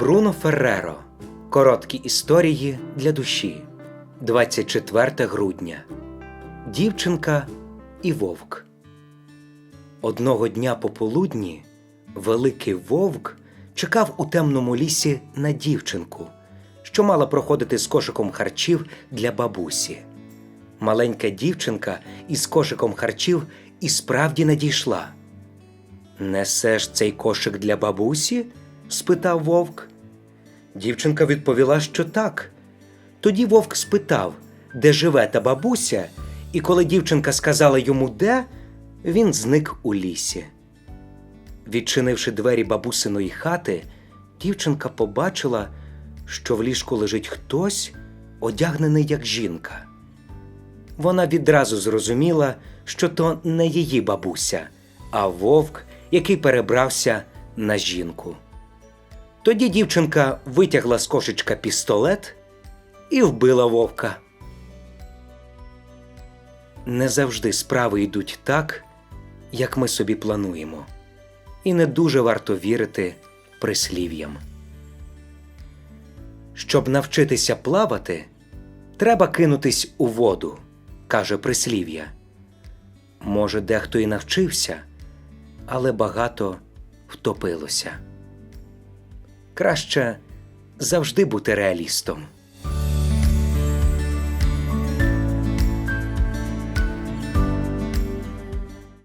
Бруно Ферреро. Короткі історії для душі. 24 грудня. Дівчинка і вовк. Одного дня пополудні великий вовк чекав у темному лісі на дівчинку, що мала проходити з кошиком харчів для бабусі. Маленька дівчинка із кошиком харчів і справді надійшла. Несеш цей кошик для бабусі? спитав вовк. Дівчинка відповіла, що так. Тоді вовк спитав, де живе та бабуся, і коли дівчинка сказала йому де, він зник у лісі. Відчинивши двері бабусиної хати, дівчинка побачила, що в ліжку лежить хтось, одягнений як жінка. Вона відразу зрозуміла, що то не її бабуся, а вовк, який перебрався на жінку. Тоді дівчинка витягла з кошечка пістолет і вбила вовка. Не завжди справи йдуть так, як ми собі плануємо, і не дуже варто вірити прислів'ям. Щоб навчитися плавати, треба кинутись у воду, каже прислів'я. Може, дехто і навчився, але багато втопилося. Краще завжди бути реалістом.